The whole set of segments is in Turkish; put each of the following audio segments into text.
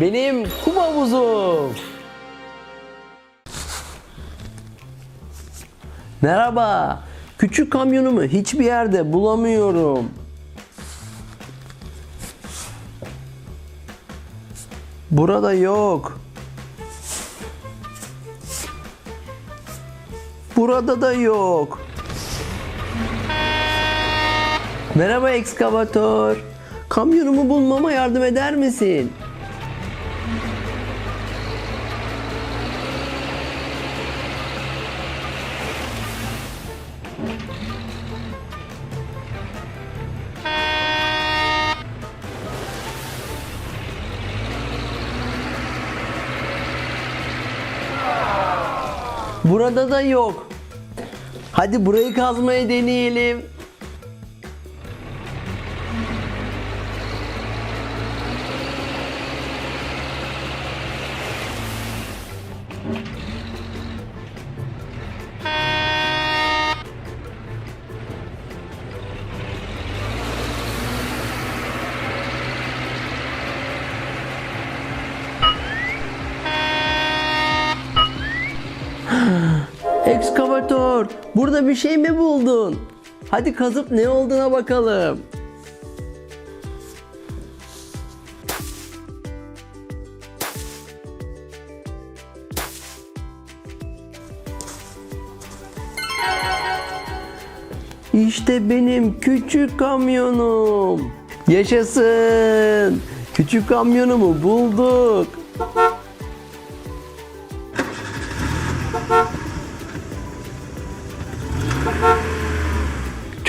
benim kum havuzum. Merhaba. Küçük kamyonumu hiçbir yerde bulamıyorum. Burada yok. Burada da yok. Merhaba ekskavatör. Kamyonumu bulmama yardım eder misin? Burada da yok. Hadi burayı kazmaya deneyelim. Ekskavatör, burada bir şey mi buldun? Hadi kazıp ne olduğuna bakalım. İşte benim küçük kamyonum. Yaşasın. Küçük kamyonumu bulduk.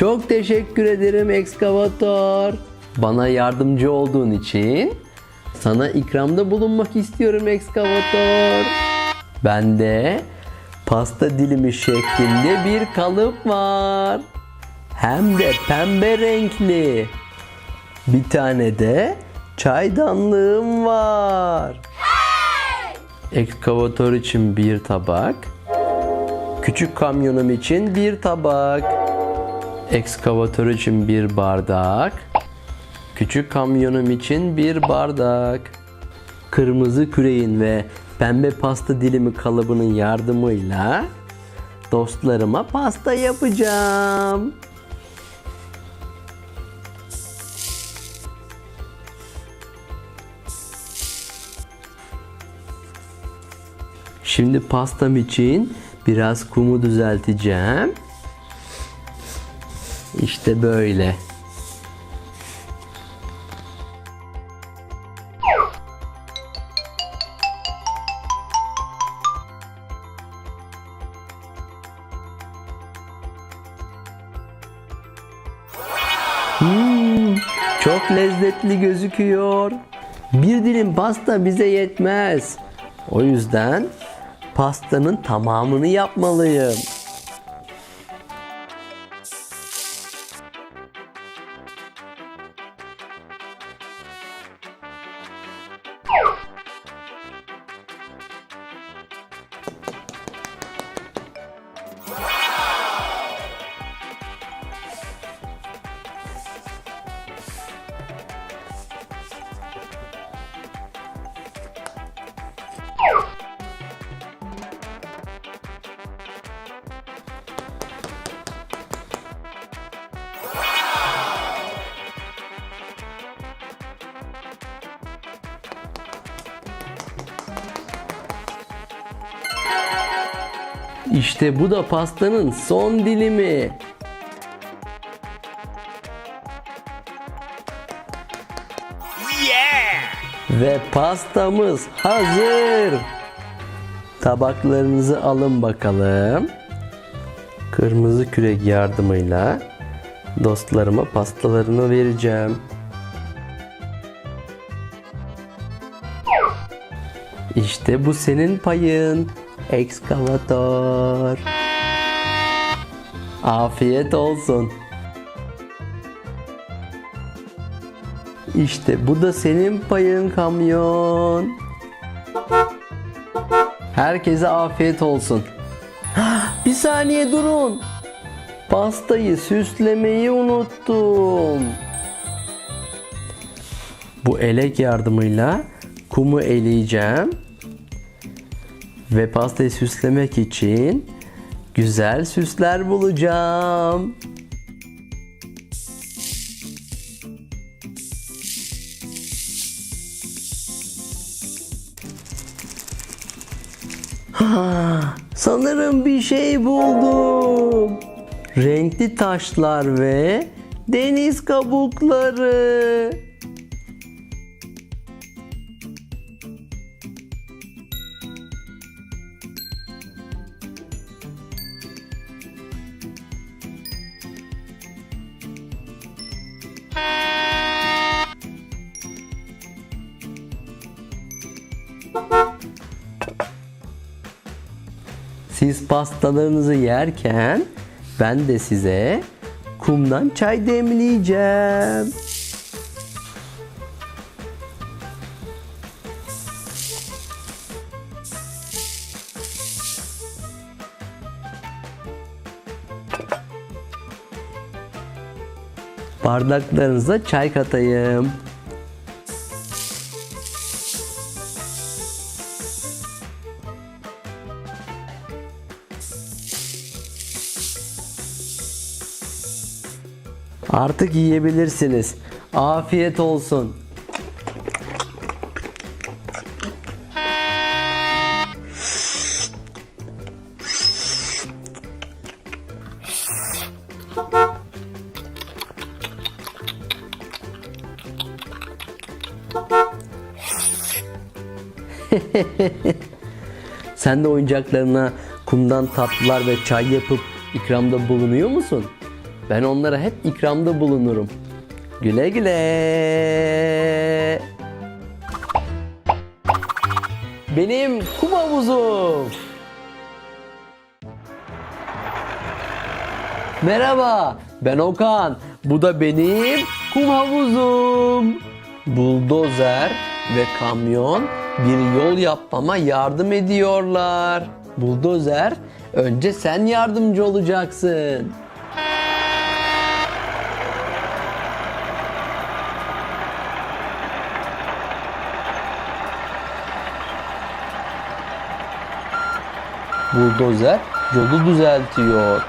Çok teşekkür ederim ekskavatör. Bana yardımcı olduğun için sana ikramda bulunmak istiyorum ekskavatör. Bende pasta dilimi şeklinde bir kalıp var. Hem de pembe renkli. Bir tane de çaydanlığım var. Ekskavatör için bir tabak. Küçük kamyonum için bir tabak. Ekskavatör için bir bardak. Küçük kamyonum için bir bardak. Kırmızı küreğin ve pembe pasta dilimi kalıbının yardımıyla dostlarıma pasta yapacağım. Şimdi pastam için biraz kumu düzelteceğim. İşte böyle. Hmm, çok lezzetli gözüküyor. Bir dilim pasta bize yetmez. O yüzden pastanın tamamını yapmalıyım. İşte bu da pastanın son dilimi. Ve pastamız hazır. Tabaklarınızı alın bakalım. Kırmızı kürek yardımıyla dostlarıma pastalarını vereceğim. İşte bu senin payın. Ekskavatör. Afiyet olsun. İşte bu da senin payın kamyon. Herkese afiyet olsun. Hah, Bir saniye durun. Pastayı süslemeyi unuttum. Bu elek yardımıyla kumu eleyeceğim. Ve pastayı süslemek için güzel süsler bulacağım. Sanırım bir şey buldum. Renkli taşlar ve deniz kabukları. Siz pastalarınızı yerken ben de size kumdan çay demleyeceğim. Bardaklarınıza çay katayım. Artık yiyebilirsiniz. Afiyet olsun. Sen de oyuncaklarına kumdan tatlılar ve çay yapıp ikramda bulunuyor musun? Ben onlara hep ikramda bulunurum. Güle güle. Benim kum havuzum. Merhaba, ben Okan. Bu da benim kum havuzum. Buldozer ve kamyon bir yol yapmama yardım ediyorlar. Buldozer, önce sen yardımcı olacaksın. Buldozer yolu düzeltiyor.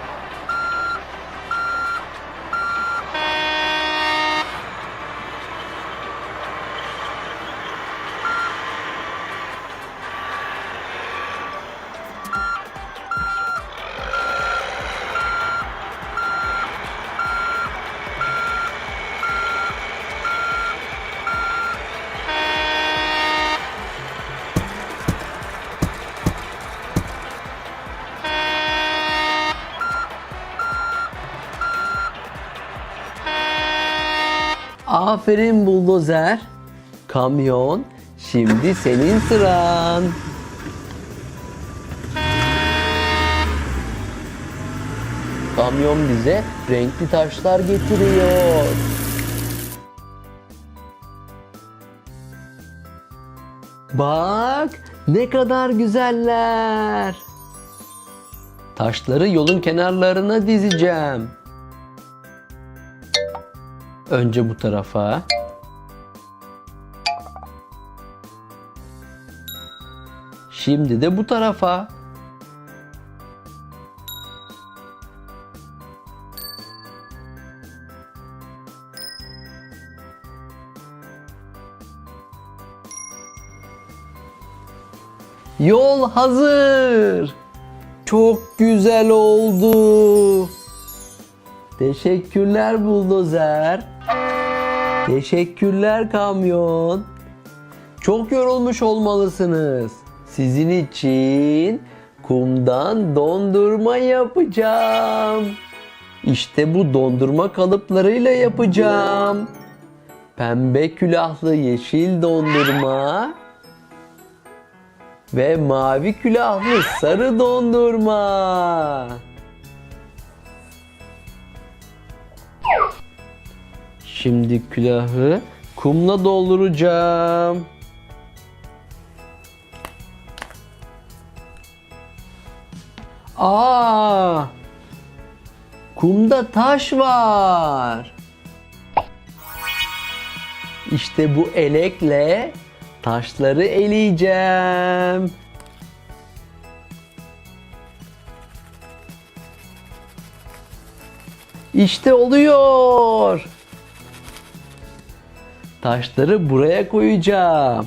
Aferin buldozer. Kamyon, şimdi senin sıran. Kamyon bize renkli taşlar getiriyor. Bak ne kadar güzeller. Taşları yolun kenarlarına dizeceğim. Önce bu tarafa. Şimdi de bu tarafa. Yol hazır. Çok güzel oldu. Teşekkürler buldozer. Teşekkürler kamyon. Çok yorulmuş olmalısınız. Sizin için kumdan dondurma yapacağım. İşte bu dondurma kalıplarıyla yapacağım. Pembe külahlı yeşil dondurma ve mavi külahlı sarı dondurma. Şimdi külahı kumla dolduracağım. Aa! Kumda taş var. İşte bu elekle Taşları eleyeceğim. İşte oluyor. Taşları buraya koyacağım.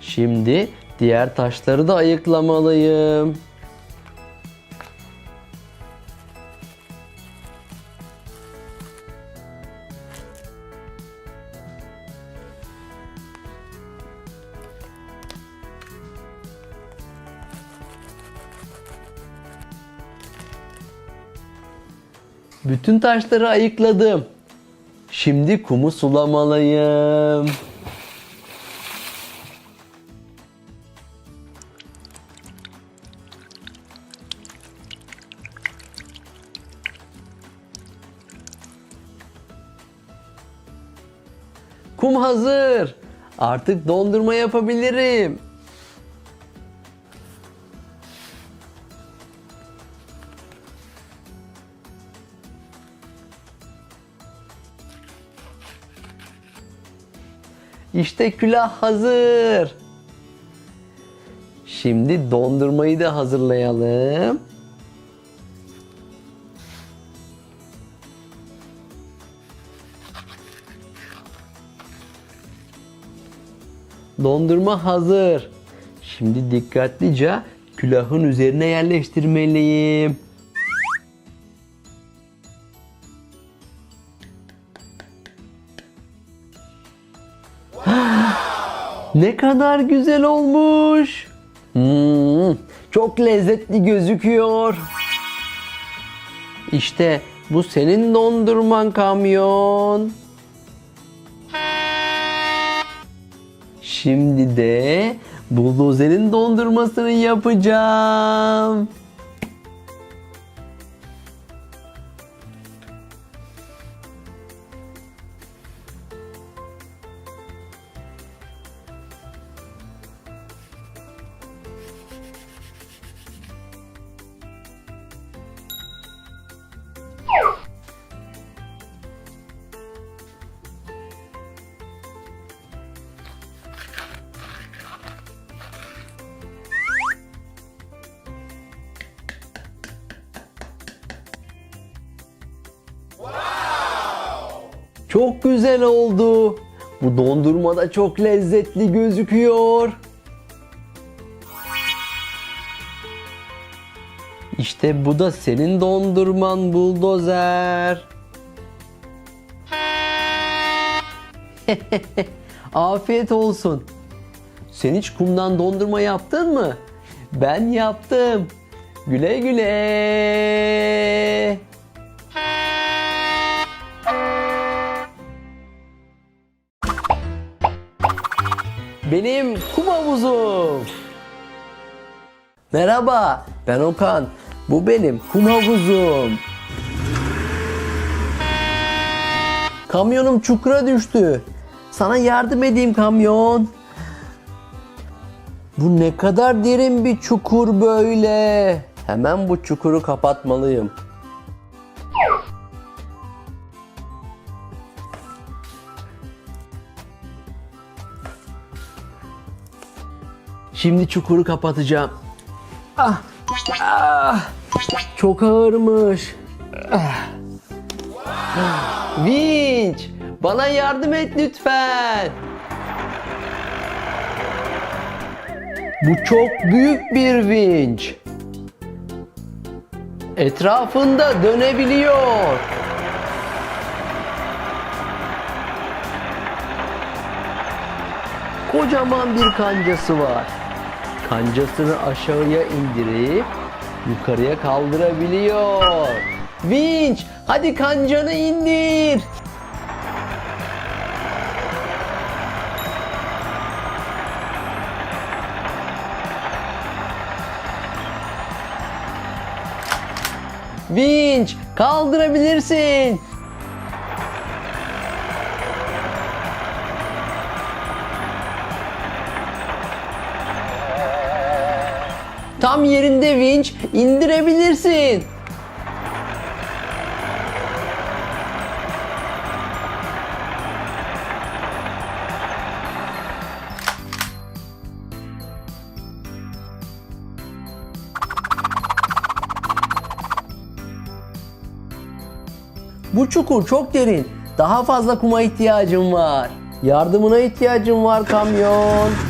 Şimdi diğer taşları da ayıklamalıyım. Bütün taşları ayıkladım. Şimdi kumu sulamalıyım. Kum hazır. Artık dondurma yapabilirim. İşte külah hazır. Şimdi dondurmayı da hazırlayalım. Dondurma hazır. Şimdi dikkatlice külahın üzerine yerleştirmeliyim. Ne kadar güzel olmuş. Hmm, çok lezzetli gözüküyor. İşte bu senin dondurman kamyon. Şimdi de buldozerin dondurmasını yapacağım. Çok güzel oldu. Bu dondurma da çok lezzetli gözüküyor. İşte bu da senin dondurman buldozer. Afiyet olsun. Sen hiç kumdan dondurma yaptın mı? Ben yaptım. Güle güle. Benim kum havuzum. Merhaba, ben Okan. Bu benim kum havuzum. Kamyonum çukura düştü. Sana yardım edeyim kamyon. Bu ne kadar derin bir çukur böyle. Hemen bu çukuru kapatmalıyım. Şimdi çukuru kapatacağım. Ah, ah, çok ağırmış. Ah. Vinç, bana yardım et lütfen. Bu çok büyük bir vinç. Etrafında dönebiliyor. Kocaman bir kancası var. Kancasını aşağıya indirip yukarıya kaldırabiliyor. Vinç, hadi kancanı indir. Vinç, kaldırabilirsin. tam yerinde vinç indirebilirsin. Bu çukur çok derin. Daha fazla kuma ihtiyacım var. Yardımına ihtiyacım var kamyon.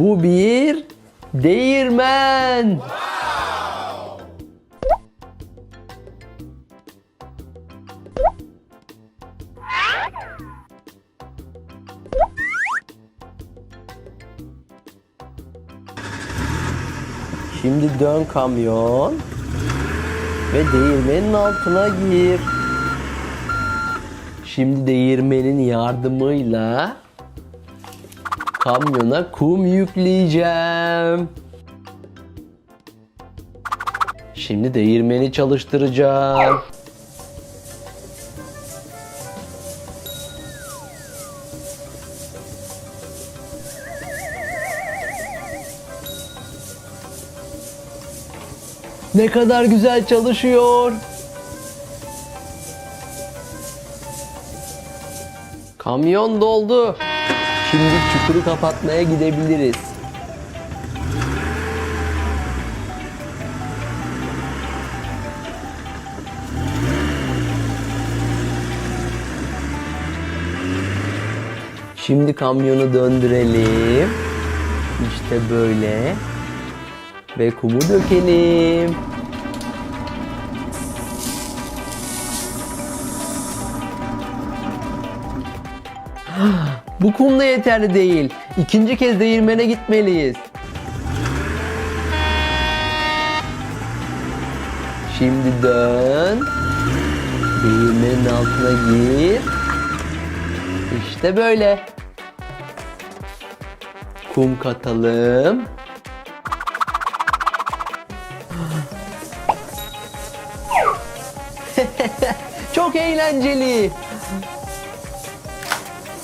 Bu bir değirmen. Şimdi dön kamyon ve değirmenin altına gir. Şimdi değirmenin yardımıyla kamyona kum yükleyeceğim. Şimdi değirmeni çalıştıracağım. Ne kadar güzel çalışıyor. Kamyon doldu. Şimdi çukuru kapatmaya gidebiliriz. Şimdi kamyonu döndürelim. İşte böyle. Ve kumu dökelim. Bu kum da yeterli değil. İkinci kez değirmene gitmeliyiz. Şimdi dön. Değirmenin altına gir. İşte böyle. Kum katalım. Çok eğlenceli.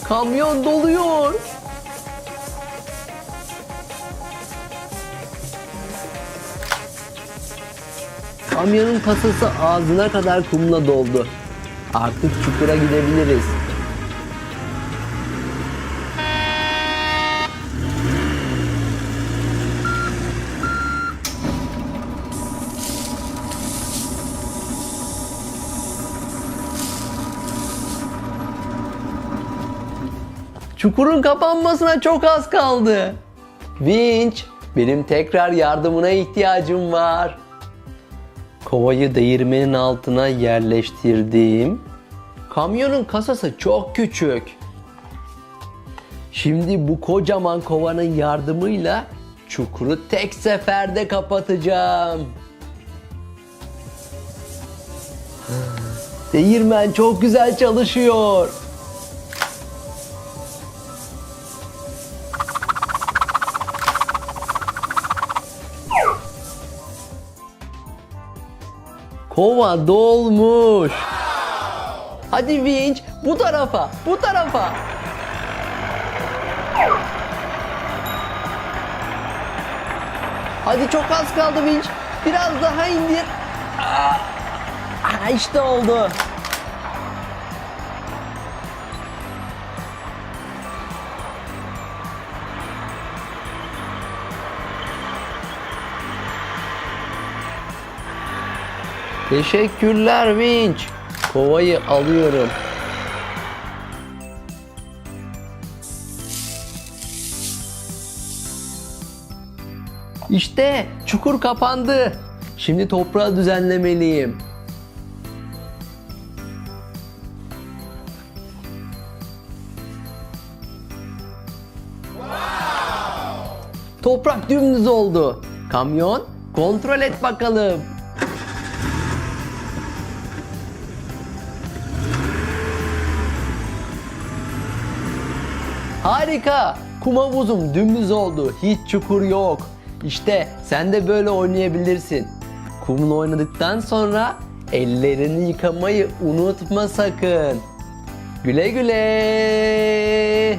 Kamyon doluyor. Kamyonun kasası ağzına kadar kumla doldu. Artık çukura gidebiliriz. Çukurun kapanmasına çok az kaldı. Vinç, benim tekrar yardımına ihtiyacım var. Kovayı değirmenin altına yerleştirdim. Kamyonun kasası çok küçük. Şimdi bu kocaman kovanın yardımıyla çukuru tek seferde kapatacağım. Değirmen çok güzel çalışıyor. Kova dolmuş. Hadi vinç bu tarafa, bu tarafa. Hadi çok az kaldı vinç. Biraz daha indir. Aa, işte oldu. Teşekkürler Vinç. Kovayı alıyorum. İşte çukur kapandı. Şimdi toprağı düzenlemeliyim. Toprak dümdüz oldu. Kamyon kontrol et bakalım. Harika. Kum havuzum dümdüz oldu. Hiç çukur yok. İşte sen de böyle oynayabilirsin. Kumla oynadıktan sonra ellerini yıkamayı unutma sakın. Güle güle.